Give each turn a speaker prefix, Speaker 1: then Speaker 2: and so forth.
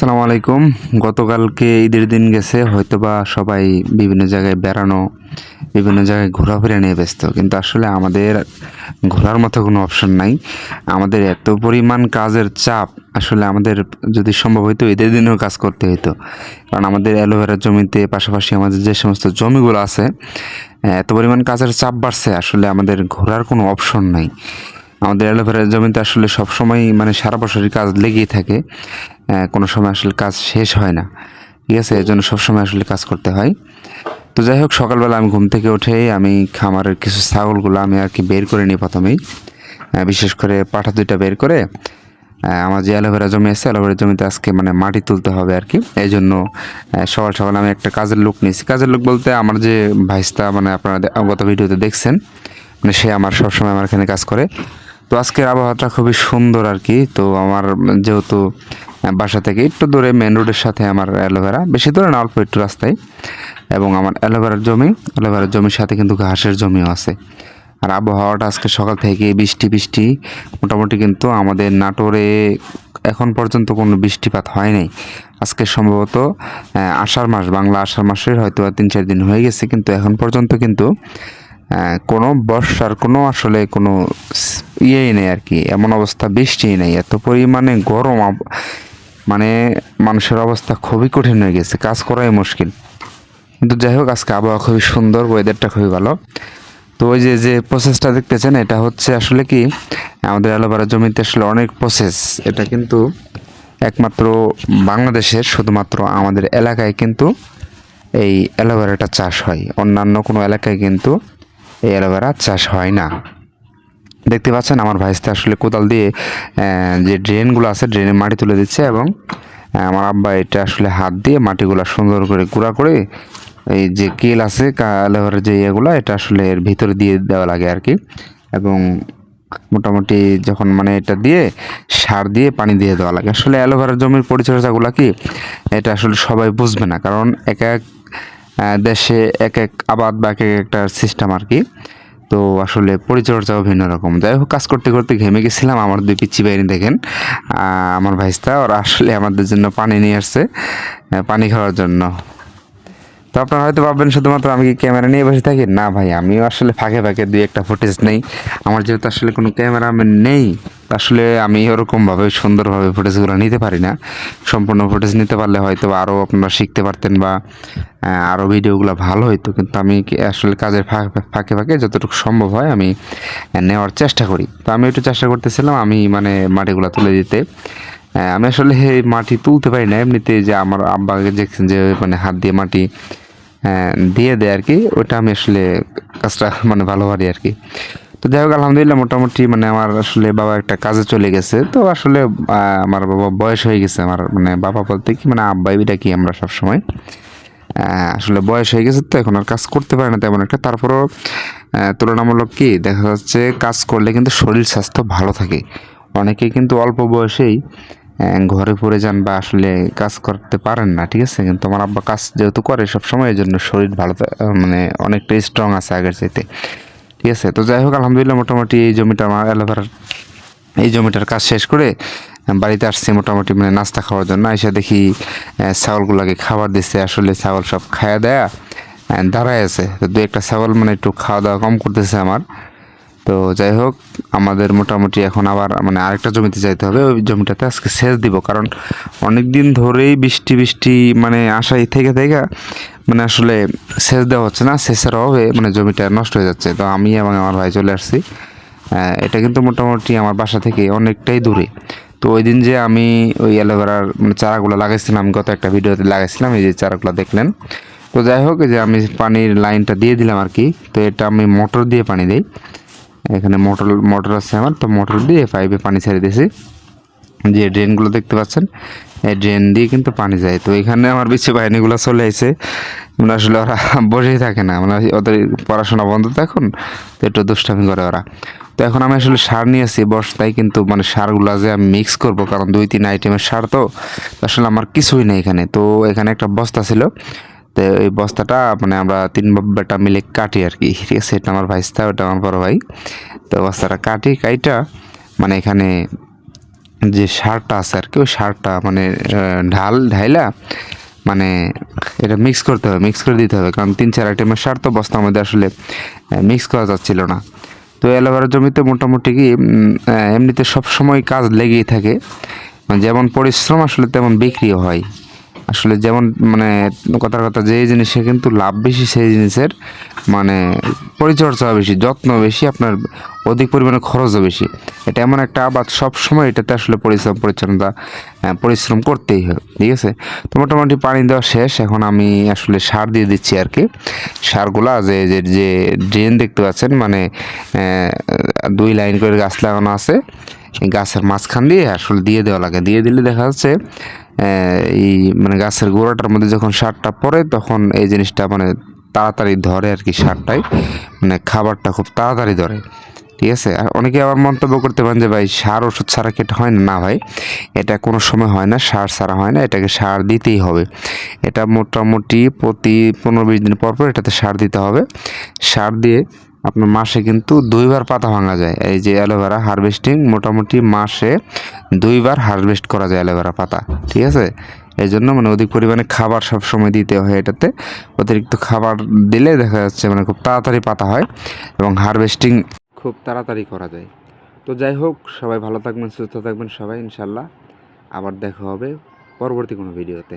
Speaker 1: আসসালামু আলাইকুম। গতকালকে ঈদের দিন গেছে, হয়তোবা সবাই বিভিন্ন জায়গায় বেড়ানো, বিভিন্ন জায়গায় ঘোরাফেরা নিয়ে ব্যস্ত, কিন্তু আসলে আমাদের ঘোরার মতো কোনো অপশন নাই। আমাদের এত পরিমাণ কাজের চাপ, আসলে আমাদের যদি সম্ভব হইতো ঈদের দিনেও কাজ করতে হইতো। কারণ আমাদের অ্যালোভেরা জমিতে, পাশাপাশি আমাদের যে সমস্ত জমিগুলো আছে এত পরিমাণ কাজের চাপ বাড়ছে, আসলে আমাদের ঘোরার কোনো অপশন নাই। আমাদের অ্যালোভেরা জমিতে আসলে সবসময় মানে সারা বছরই কাজ লেগেই থাকে। কোনো সময় আসলে কাজ শেষ হয় না। ঠিক আছে? এর জন্য সবসময় আসলে কাজ করতে হয়। তো যাই হোক, সকালবেলা আমি ঘুম থেকে উঠেই আমি খামারের কিছু ছাগলগুলো আমি আর কি বের করে নিই প্রথমেই। বিশেষ করে পাঠা দুইটা বের করে আমার যে অ্যালোভেরা জমি আছে, অ্যালোভেরা জমিতে আজকে মানে মাটি তুলতে হবে আর কি। এই জন্য সকাল সকাল আমি একটা কাজের লোক নিয়েছি। কাজের লোক বলতে আমার যে ভাইস্তা মানে আপনারা গত ভিডিওতে দেখছেন মানে সে আমার সবসময় আমার এখানে কাজ করে। তো আজকের আবহাওয়াটা খুবই সুন্দর আর কি তো আমার যেহেতু বাসা থেকে একটু দূরে মেন রোডের সাথে আমার অ্যালোভেরা, বেশি দূরে না, অল্প একটু রাস্তায়। এবং আমার অ্যালোভেরার জমি, অ্যালোভেরার জমির সাথে কিন্তু ঘাসের জমিও আছে। আর আবহাওয়াটা আজকে সকাল থেকে বৃষ্টি বৃষ্টি, মোটামুটি কিন্তু আমাদের নাটোরে এখন পর্যন্ত কোনো বৃষ্টিপাত হয় নাই। আজকে সম্ভবত আষাঢ় মাস, বাংলা আষাঢ় মাসের হয়তো তিন, চার দিন হয়ে গেছে, কিন্তু এখন পর্যন্ত কিন্তু কোনো বর্ষার, কোনো আসলে কোনো ইয়েই নেই আর কি, এমন অবস্থা, বৃষ্টিই নেই। এত পরিমাণে গরম মানে মানুষের অবস্থা খুবই কঠিন হয়ে গেছে, কাজ করাই মুশকিল। কিন্তু যাই হোক, আজকে আবহাওয়া খুবই সুন্দর ওয়েদারটা খুবই ভালো। তো ওই যে যে প্রসেসটা দেখতেছেন, এটা হচ্ছে আসলে কি, আমাদের অ্যালোভেরা জমিতে আসলে অনেক প্রসেস এটা কিন্তু একমাত্র বাংলাদেশের শুধুমাত্র আমাদের এলাকায় কিন্তু এই অ্যালোভেরাটা চাষ হয়। অন্যান্য কোনো এলাকায় কিন্তু এই অ্যালোভেরা চাষ হয় না। দেখতে পাচ্ছেন আমার ভাইস্তে আসলে কোদাল দিয়ে যে ড্রেনগুলো আছে ড্রেনে মাটি তুলে দিচ্ছে এবং আমার আব্বা এটা আসলে হাত দিয়ে মাটিগুলো সুন্দর করে গুঁড়া করে, এই যে কেল আছে অ্যালোভেরার যে ইয়েগুলো, এটা আসলে এর ভিতরে দিয়ে দেওয়া লাগে আর কি এবং মোটামুটি যখন মানে এটা দিয়ে সার দিয়ে পানি দিয়ে দেওয়া লাগে। আসলে অ্যালোভেরার জমির পরিচর্যাগুলো কি, এটা আসলে সবাই বুঝবে না। কারণ এক এক দেশে এক এক আবাদ বা এক একটা সিস্টেম আর কি তো আসলে পরিচর্যাও ভিন্ন রকম। যাই হোক কাজ করতে করতে ঘেমে গেছিলাম, আমার দুই পিচ্ছি বাইরে দেখেন। আমার ভাইস্তা, ওরা আসলে আমাদের জন্য পানি নিয়ে আসছে পানি খাওয়ার জন্য। তো আপনারা হয়তো ভাববেন, শুধুমাত্র আমি কি ক্যামেরা নিয়ে বসে থাকি? না ভাই, আমিও আসলে ফাঁকে ফাঁকে দুই একটা ফুটেজ নেই। আমার যেহেতু আসলে কোনো ক্যামেরাম্যান নেই আসলে আমি ওরকমভাবে সুন্দরভাবে ফুটেজগুলো নিতে পারি না। সম্পূর্ণ ফুটেজ নিতে পারলে হয়তো আরও আপনারা শিখতে পারতেন বা আরও ভিডিওগুলো ভালো হতো কিন্তু আমি আসলে কাজের ফাঁকে ফাঁকে যতটুকু সম্ভব হয় আমি নেওয়ার চেষ্টা করি। তো আমি একটু চেষ্টা করতেছিলাম আমি মানে মাটিগুলো তুলে দিতে। আমি আসলে মাটি তুলতে পারি না। এমনিতে যে আমার আব্বাকে দেখছেন যে মানে হাত দিয়ে মাটি দিয়ে দেয় আর কি, ওটা আমি আসলে কাজটা মানে ভালো পারি আর কি। তো যাই হোক, আলহামদুলিল্লাহ মোটামুটি মানে আমার আসলে বাবা একটা কাজে চলে গেছে। তো আসলে আমার বাবা বয়স হয়ে গেছে, আমার মানে বাবা বলতে কি মানে আব্বাই ডাকি আমরা সবসময়। আসলে বয়স হয়ে গেছে তো এখন আর কাজ করতে পারে না তেমন একটা। তারপরও তুলনামূলক কি, দেখা যাচ্ছে কাজ করলে কিন্তু শরীর স্বাস্থ্য ভালো থাকে। অনেকে কিন্তু অল্প বয়সেই ঘরে পড়ে যান বা আসলে কাজ করতে পারেন না, ঠিক আছে? কিন্তু আমার আব্বা কাজ যেহেতু করে সবসময় এই জন্য শরীর ভালো মানে অনেকটাই স্ট্রং আছে আগের চাইতে। ঠিক আছে? তো যাই হোক, আলহামদুলিল্লাহ মোটামুটি এই জমিটা আমার অ্যালোভেরার, এই জমিটার কাজ শেষ করে বাড়িতে আসছি মোটামুটি মানে নাস্তা খাওয়ার জন্য। এসে দেখি ছাগলগুলোকে খাবার দিচ্ছে আসলে ছাগল সব খাওয়া দেয়া দাঁড়ায় আছে। তো দু একটা ছাগল মানে একটু খাওয়া দাওয়া কম করতেছে আমার। তো যাই হোক, আমাদের মোটামুটি এখন আবার মানে আরেকটা জমিতে যাইতে হবে। ওই জমিটাতে আজকে সেচ দিব। কারণ অনেক দিন ধরেই বৃষ্টি বৃষ্টি মানে আশাই থেকে থেকে মানে আসলে সেচ দেওয়া হচ্ছে না, সেচের অভাবে মানে জমিটা নষ্ট হয়ে যাচ্ছে। তো আমি এবং আমার ভাই চলে আসছি। এটা কিন্তু মোটামুটি আমার বাসা থেকে অনেকটাই দূরে। তো ওই দিন যে আমি ওই অ্যালোভেরার মানে চারাগুলো লাগাইছিলাম, গত একটা ভিডিওতে লাগাইছিলাম, এই যে চারাগুলো দেখলেন। তো যাই হোক যে আমি পানির লাইনটা দিয়ে দিলাম আর কি। তো এটা আমি মোটর দিয়ে পানি দিই। এখানে মোটর মোটর আছে আমার, তো মোটর দিয়ে পাইপে পানি ছেড়ে দিয়েছি। যে ড্রেনগুলো দেখতে পাচ্ছেন, এই ড্রেন দিয়ে কিন্তু পানি যায়। তো এখানে আমার বিচ্ছে বাহিনীগুলো চলে আসে মানে আসলে ওরা বসেই থাকে না। মানে ওদের পড়াশোনা বন্ধ এখন, তো একটু দুষ্টামি করে ওরা। তো এখন আমি আসলে সার নিয়ে আসি বস্তায়, কিন্তু মানে সারগুলো যে আমি মিক্স করব, কারণ দুই, তিন আইটেমের সার তো তো আসলে আমার কিছুই নেই এখানে। তো এখানে একটা বস্তা ছিল, তো এই বস্তাটা মানে আমরা তিন বেটা মিলে কাটি আর কি। ঠিক আছে, এটা আমার ভাইস্তা, ওটা আমার বড় ভাই। তো বস্তাটা কাটি, কাইটা মানে এখানে যে সারটা আছে আর কি, ওই সারটা মানে ঢাল, ঢাইলা মানে এটা মিক্স করতে হবে মিক্স করে দিতে হবে। কারণ তিন, চার আইটেমের সার তো বস্তার মধ্যে আসলে মিক্স করা যাচ্ছিল না। তো অ্যালোভেরা জমিতে মোটামুটি কি এমনিতে সব সময় কাজ লেগেই থাকে। মানে যেমন পরিশ্রম আসলে তেমন বিক্রিও হয়। আসলে যেমন মানে কথার কথা যে জিনিসে কিন্তু লাভ বেশি সেই জিনিসের মানে পরিচর্যা বেশি, যত্ন বেশি, আপনার অধিক পরিমাণে খরচও বেশি। এটা এমন একটা আবাদ সব সময় এটাতে আসলে পরিশ্রম, পরিচ্ছন্নতা পরিশ্রম করতেই হয়, ঠিক আছে? তো মোটামুটি পানি দেওয়া শেষ, এখন আমি আসলে সার দিয়ে দিচ্ছি আর কি। সারগুলা যে যে ড্রেন দেখতে পাচ্ছেন মানে দুই লাইন করে গাছ লাগানো আছে। গাছের মাঝখান দিয়ে আসলে দিয়ে দেওয়া লাগে। দিয়ে দিলে দেখা যাচ্ছে এই মানে গাছের গোড়াটার মধ্যে যখন সারটা পড়ে, তখন এই জিনিসটা মানে তাড়াতাড়ি ধরে আর কি সারটাই। মানে খাবারটা খুব তাড়াতাড়ি ধরে। ঠিক আছে? আর অনেকে আবার মন্তব্য করতে পারেন যে, ভাই, সার ওষুধ ছাড়া কেটে হয় না না ভাই? এটা কোনো সময় হয় না, সার ছাড়া হয় না, এটাকে সার দিতেই হবে। এটা মোটামুটি প্রতি পনেরো বিশ দিন পর পর এটাতে সার দিতে হবে। সার দিয়ে আপনার মাসে কিন্তু দুইবার পাতা ভাঙা যায়। এই যে অ্যালোভেরা হারভেস্টিং, মোটামুটি মাসে দুইবার হারভেস্ট করা যায় অ্যালোভেরা পাতা, ঠিক আছে? এই জন্য মানে অধিক পরিমাণে খাবার সব সময় দিতে হয় এটাতে। অতিরিক্ত খাবার দিলে দেখা যাচ্ছে মানে খুব তাড়াতাড়ি পাতা হয় এবং হারভেস্টিং খুব তাড়াতাড়ি করা যায়। তো যাই হোক, সবাই ভালো থাকবেন, সুস্থ থাকবেন সবাই ইনশাল্লাহ আবার দেখা হবে পরবর্তী কোনো ভিডিওতে।